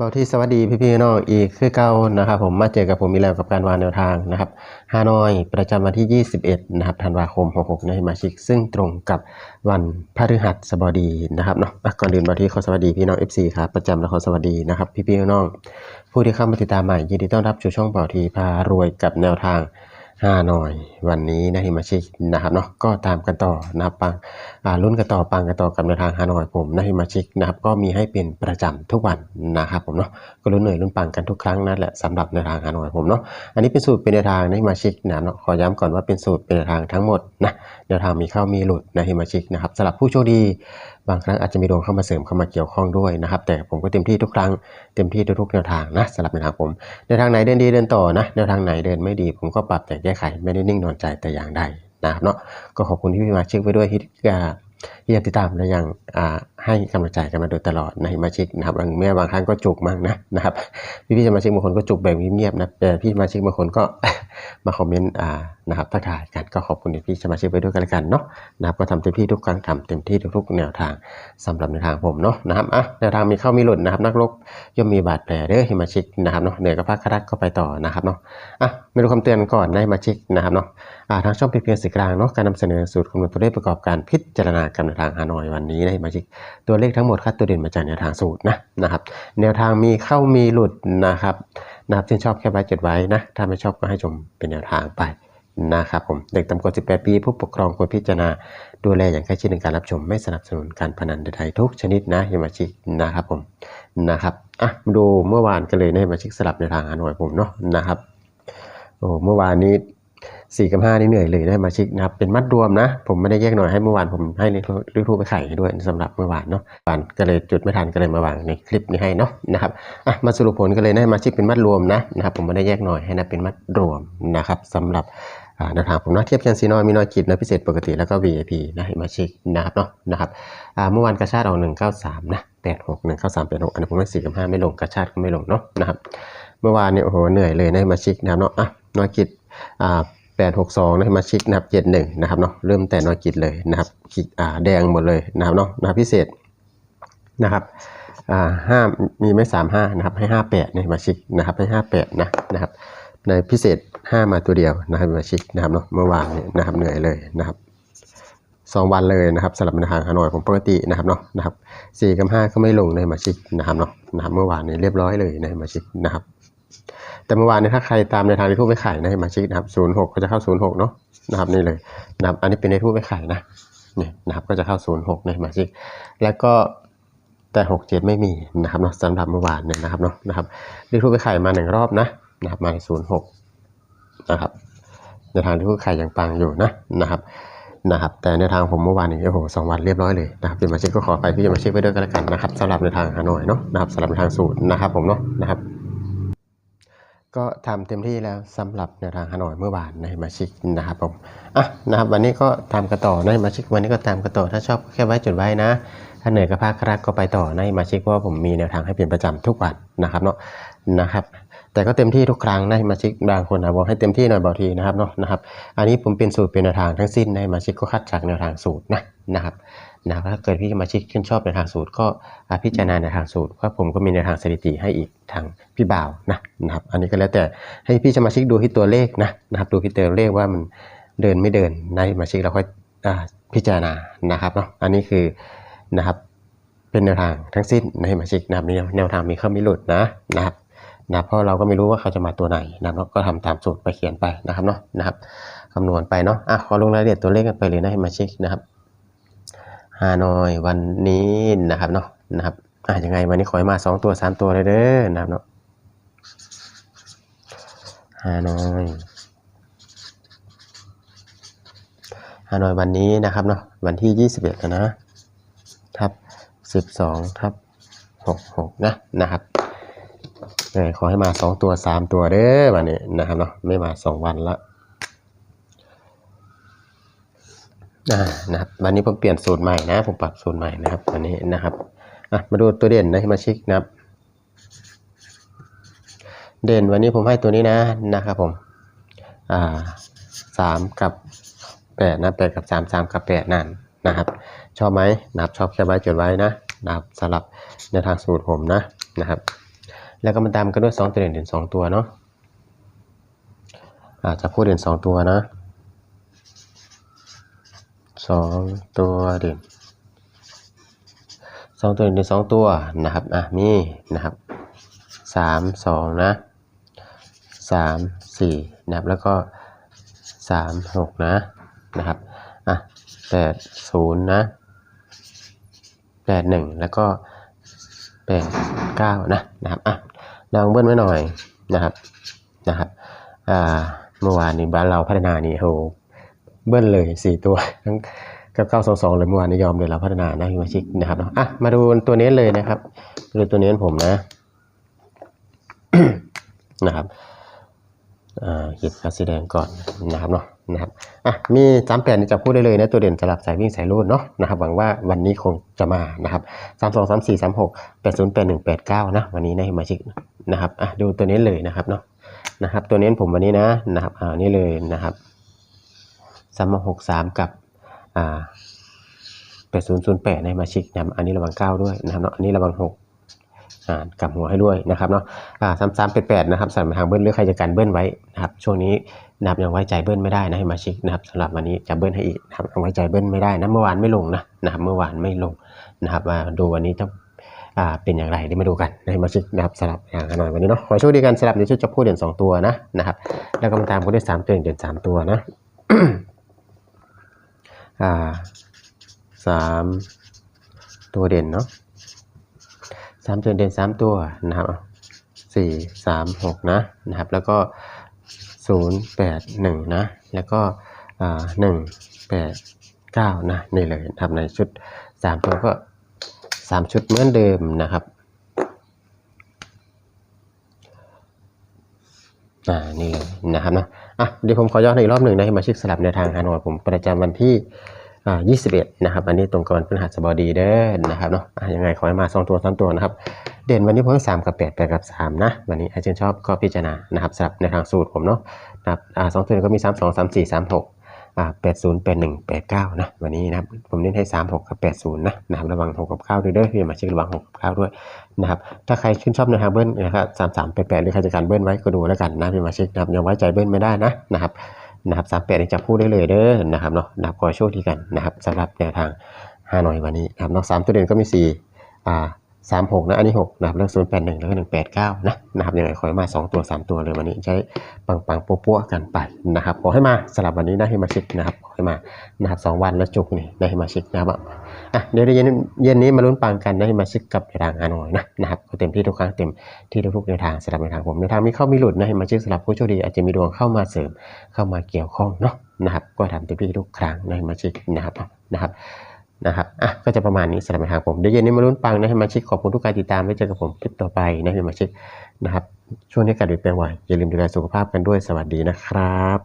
เบาที่สวัสดีพี่พี่ๆน้องอีกคือเก่านะครับผมมาเจอกับผมอีกแล้วกับการวางแนวทางนะครับฮานอยประจำวันที่ 21 นะครับธันวาคม 66 ในมาชิก ซึ่งตรงกับวันพฤหัสบดีนะครับเนาะก่อนอื่นเบาที่ขอสวัสดีพี่น้อง FC ครับประจำและขอสวัสดีนะครับพี่พี่ๆน้องผู้ที่เข้ามาติดตามใหม่ยินดีต้อนรับสู่ช่องเบาทีพารวยกับแนวทาง ฮานอยวันนี้นะฮิมาชิกนะครับเนาะก็ตามกันต่อนะครับปังอ่ารุ่นกันต่อปังกันต่อกับแนวทางฮานอยผมนะฮิมาชิกนะครับก็มีให้เป็นประจำทุกวันนะครับผมเนาะก็รุ่นเหนื่อยรุ่นปังกันทุกครั้งนั่นแหละสำหรับแนวทางฮานอยผมเนาะอันนี้เป็นสูตรเป็นแนวทางนะฮิมาชิกนะเนาะขอย้ำก่อนว่าเป็นสูตรเป็นแนวทางทั้งหมดนะแนวทางมีเข้ามีหลุดนะฮิมาชิกนะครับสำหรับผู้โชคดี บางครั้งอาจจะมีดวงเข้ามาเสริมเข้ามาเกี่ยวข้องด้วยนะครับ แต่ผมก็เต็มที่ทุกครั้งเต็มที่ทุกแนวทางนะสำหรับแนวทางผมแนวทางไหนเดินดีเดินต่อนะแนวทางไหนเดินไม่ดี ผมก็ปรับแต่งแก้ไขไม่ได้นิ่งนอนใจแต่อย่างใดนะครับเนาะก็ขอบคุณที่พี่มาชิกไปด้วยที่ที่ยังติดตามและยังให้กำลังใจกันมาโดยตลอดในมาชิกนะครับบางแม้บางครั้งก็จุกมากนะนะครับพี่พี่ๆสมาชิกบางคนก็จุกแบบเงียบๆนะแต่พี่สมาชิกบางคนก็ มาคอมเมนต์อ่านะครับทักทายกันก็ขอบคุณพี่สมาชิกไปด้วยกันแล้วกันเนาะนะครับก็ทำเต็มที่ทุกครั้งทำเต็มที่ทุกๆแนวทางสำหรับแนวทางผมเนาะนะครับอะแนวทางมีเข้ามีหลุดนะครับ นักรบย่อมมีบาดแผลเด้อสมาชิกนะครับเนาะเหนื่อยก็พักครักก็ไปต่อนะครับเนาะอะไม่รู้คำเตือนก่อนนะสมาชิกนะครับเนาะอ่าทางช่องเป็นเพียงสื่อกลางเนาะการนำเสนอสูตรคำนวณตัวเลขประกอบการพิจารณาการแนวทางฮานอยวันนี้นะมาจิกตัวเลขทั้งหมดคัดตัวเด่นมาจากแนวทางสูตรนะนะครับแนวทางมีเข้ามีหลุดนะครับนะครับที่ชอบแค่ไว้จดไว้นะถ้าไม่ชอบก็ให้ชมเป็นแนวทางไปนะครับผมเด็กต่ำกว่า 18 ปี ผู้ปกครองควรพิจารณาดูแลอย่างใกล้ชิดในการรับชม ไม่สนับสนุนการพนันใดๆทุกชนิดนะยามาชิกนะครับผมนะครับอะมาดูเมื่อวานกันเลยนะยามาชิกสลับในทางฮานอยผมเนาะนะครับโอ้เมื่อวานนี้ สี่กับห้านี่เหนื่อยเลยได้มาชิกนะครับ เป็นมัดรวมนะ ผมไม่ได้แยกหน่อยให้เมื่อวานผมให้ลิทูไปไข่ด้วยสำหรับเมื่อวานเนาะวานก็เลยจุดไม่ทันก็เลยมาวางในคลิปนี้ให้เนาะนะครับอะมาสรุปผลกันเลยนะมาชิกเป็นมัดรวมนะนะครับผมไม่ได้แยกหน่อยให้นะเป็นมัดรวมนะครับสำหรับแนวทางผมนะเทียบเคียงซีนอยมีนอยกิจนะพิเศษปกติแล้วก็ VIP นะให้มาชิกนะครับเนาะนะครับอ่าเมื่อวานกระชาติเอา193นะ86 193 86อันนี้ผมให้4กับ5ไม่ลงกระชาติก็ไม่ลงเนาะนะครับเมื่อวานเนี่ยโอ้โหเหนื่อยเลยนะมาชิกนะครับเนาะอะนอยกิจอ่า แปดหกสองนะมาชิกนะครับเจ็ดหนึ่งนะครับเนาะเริ่มแต่นอยกิจเลยนะครับขีดอ่าแดงหมดเลยนะครับเนาะนับพิเศษนะครับอ่าห้ามีไม่สามห้านะครับให้ห้าแปดในมาชิกนะครับให้ห้าแปดนะนะครับในพิเศษห้ามาตัวเดียวนะครับมาชิกนะครับเนาะเมื่อวานเนี่ยนะครับเหนื่อยเลยนะครับสองวันเลยนะครับสำหรับในทางฮานอยผมปกตินะครับเนาะนะครับสี่กับห้าก็ไม่ลงในมาชิกนะครับเนาะนะครับเมื่อวานนี่ยเรียบร้อยเลยในมาชิกนะครับ แต่เมื่อวานเนี่ยถ้าใครตามในทางในทูปไปขายนะให้มาชิกนะครับศูนย์หกก็จะเข้าศูนย์หกเนาะนะครับนี่เลยนะครับอันนี้เป็นในทูปไปขายนะนี่นะครับก็จะเข้าศูนย์หกในมาชิกแล้วก็แต่หกเจ็ดไม่มีนะครับเนาะสำหรับเมื่อวานเนี่ยนะครับเนาะนะครับในทูปไปขายมาหนึ่งรอบนะนะครับมาในศูนย์หกนะครับในทางที่ทูปขายยังปังอยู่นะนะครับนะครับแต่ในทางผมเมื่อวานนี้โอ้โหสองวันเรียบร้อยเลยนะครับเป็นมาชิกก็ขอไปพี่จะมาเช็คไปด้วยกันแล้วกันนะครับสำหรับในทางฮานอยเนาะนะครับสำหรับในทางสูตรนะครับผมเนาะนะครับ ก็ทำเต็มที่แล้วสำหรับแนวทางฮานอยเมื่อวานในมาชิกนะครับผมอะนะครับวันนี้ก็ตามกันต่อในมาชิกวันนี้ก็ตามกันต่อถ้าชอบแค่ไว้จุดไว้นะ ถ้าเหนื่อยก็พักรักก็ไปต่อในมาชิกเพราะว่าผมมีแนวทางให้เปลี่ยนประจำทุกวันนะครับเนาะนะครับ แต่ก็เต็มที่ทุกครั้งในมาชิกบางคนนะบอกให้เต็มที่หน่อยบางทีนะครับเนาะนะครับ อันนี้ผมเป็นสูตรเป็นแนวทางทั้งสิ้นในมาชิกก็คัดจากแนวทางสูตรนะนะครับนะครับถ้าเกิดพี่มาชิกชื่นชอบในวทางสูตรก็พิจารณาในวทางสูตรเพราะผมก็มีในวทางสถิติให้อีกทางพี่บ่าวนะนะครับ อันนี้ก็แล้วแต่ให้พี่สมาชิกดูที่ตัวเลขนะนะครับดูที่ตัวเลขว่ามันเดินไม่เดินในมาชิกเราค่อยพิจารณานะครับเนาะอันนี้คือนะครับเป็นแนวทางทั้งสิ้นในมาชิกนะครับมีแนวทางมีเข้ามีหลุดนะนะครับ นะเพราะเราก็ไม่รู้ว่าเขาจะมาตัวไหนนะครับเนาก็ทำตามสูตรไปเขียนไปนะครับเนาะนะครับคำนวณไปเนาะอะขอลงรายละเอียดตัวเลขกันไปเลยนะให้มาเช็คนะครับฮานอยวันนี้นะครับเนาะนะครับอะยังไงวันนี้ขอให้มาสองตัวสามตัวเลยเด้อนะครับเนาะฮานอยฮานอยวันนี้นะครับเนาะวันที่ยี่สิบเอ็ดนะทับสิบสองทับหกหกนะนะครับ ขอให้มาสองตัวสามตัวเด้อวันนี้นะครับเนาะไม่มาสองวันละนะครับวันนี้ผมเปลี่ยนสูตรใหม่นะ ผมปรับสูตรใหม่นะครับวันนี้นะครับอะมาดูตัวเด่นนะมาชิกนะครับ เด่นวันนี้ผมให้ตัวนี้นะนะครับผมอ่าสามกับแปดนะแปดกับสามสามกับแปดนั่นนะครับ ชอบไหมนะครับชอบแค่ไว้จดไว้นะนะครับสลับในทางสูตรผมนะนะครับ แล้วก็มาตามกันด้วยสองตัวเด่นเด่นสองตัวเนาะอาจจะพูดเด่นสองตัวนะสองตัวเด่นสองตัวเด่นเด่นสองตัวนะครับอะมีนะครับสามสองนะสามสี่นะครับแล้วก็สามหกนะนะครับอะแปดศูนย์นะแปดหนึ่งแล้วก็แปดเก้านะนะครับอะ ลองเบิ้ลไว้หน่อยนะครับนะครับอ่าเมื่อวานนี้บ้านเราพัฒนานี่โหเบิ้ลเลยสี่ตัวทั้งกับเก้าสองสองเลยเมื่อวานนี้ยอมเลยเราพัฒนานะฮิมาชิกนะครับเนาะอะมาดูตัวนี้เลยนะครับดูตัวนี้ผมนะนะครับอ่าหยิบกาสีแดงก่อนนะครับเนาะนะครับอะมีสามแปดนี่จะพูดได้เลยนะตัวเด่นสลับสายวิ่งสายรูดเนาะนะครับหวังว่าวันนี้คงจะมานะครับสามสองสามสี่สามหกแปดศูนย์แปดหนึ่งแปดเก้านะวันนี้นะฮิมาชิกนะครับอะดูตัวนี้เลยนะครับเนาะนะครับ ตัวนี้ผมวันนี้นะนะครับอ่านี่เลยนะครับสามหกสามกับอ่าแปดศูนย์ศูนย์แปดในมาชิกนะอันนี้ระวังเก้าด้วยนะครับเนาะอันนี้ระวังหกอ่ากลับหัวให้ด้วยนะครับเนาะอ่าสามสามแปดแปดนะครับสั่นไปทางเบิ้ลหรือใครจะการเบิ้ลไว้นะครับช่วงนี้นะครับยังไว้ใจเบิ้ลไม่ได้นะให้มาชิกนะครับสำหรับวันนี้จะเบิ้ลให้อีกนะครับยังไว้ใจเบิ้ลไม่ได้นะเมื่อวานไม่ลงนะนะครับเมื่อวานไม่ลงนะครับมาดูวันนี้จะอ่า เป็นอย่างไรเดี๋ยวมาดูกันให้มาชิกนะครับสลับอย่างหน่อยวันนี้เนาะขอโชคดีกันสลับในชุดจะพูดเด่นสองตัวนะนะครับแล้วก็มาตามกันด้วยสามตัวเด่นสามตัวนะอ่าสามตัวเด่นเนาะสามตัวเด่นสามตัวนะครับสี่สามหกนะนะครับแล้วก็ศูนย์แปดหนึ่งนะแล้วก็อ่าหนึ่งแปดเก้านะนี่เลยทำในชุดสามตัวก็ สามชุดเหมือนเดิมนะครับอ่านี่เลยนะครับนะอะเดี๋ยวผมขอย้อนอีกรอบหนึ่งนะให้มาชิกสลับในทางฮานอยผมประจำวันที่อ่า21 นะครับ อันนี้ตรงกับวันพฤหัสบดีเด้อนะครับเนาะอะยังไงขอให้มา2ตัว3ตัวนะครับ เด่นวันนี้ผมให้3กับ8 8กับ3นะ วันนี้อาจารย์ชอบก็พิจารณานะครับสำหรับในทางสูตรผมเนาะนะครับอ่าสองตัวก็มี3 2 3 4 3 6อ่า 80 81 89นะวันนี้นะครับผมเน้นให้3 6กับ80นะนะครับระวัง6กับ9ด้วยเด้อพี่มาเช็คระวัง6กับ9ด้วยนะครับถ้าใครชื่นชอบในทางเบิ้ลนะครับ3 3 8 8หรือใครจะการเบิ้ลไว้ก็ดูแล้วกันนะพี่มาเช็คนะครับยังไว้ใจเบิ้ลไม่ได้นะนะครับนะครับสามแปดจะพูดได้เลยเด้อนะครับเนาะนะครับขอโชคดีกันนะครับสำหรับแนวทางฮานอยวันนี้นะครับนอกสามตัวเด่นก็มีสี่อ่า สามหกนะอันนี้หกนะครับแล้วศูนย์แปดหนึ่งแล้วก็หนึ่งแปดเก้านะนะครับยังไงขอให้มาสองตัวสามตัวเลยวันนี้ใช้ปังปังๆปัวๆกันไปนะครับขอให้มาสำหรับวันนี้นะให้มาชิกนะครับขอให้มานะครับสองวันแล้วจุกนี่ได้ให้มาชิกนะครับอะเดี๋ยวเย็นเย็นนี้มาลุ้นปังกันนะให้มาชิกกับทางฮานอยนะนะครับเต็มที่ทุกครั้งเต็มที่ทุกๆแนวทางสำหรับแนทางผมแนทางมีเข้ามีหลุดนะให้มาชิกสำหรับผู้โชคดีอาจจะมีดวงเข้ามาเสริมเข้ามาเกี่ยวข้องเนาะนะครับก็ทำเต็มที่ทุกครั้งในมาชิกนะครับนะครับ นะครับ อะ ก็จะประมาณนี้สำหรับทางผม เดี๋ยวเย็นนี้มาลุ้นปังนะให้มาชิก ขอบคุณทุกการติดตาม ไว้เจอกับผมคลิปต่อไปนะให้มาชิกนะครับ ช่วงนี้การเปลี่ยนแปลงไหวอย่าลืมดูแลสุขภาพกันด้วย สวัสดีนะครับ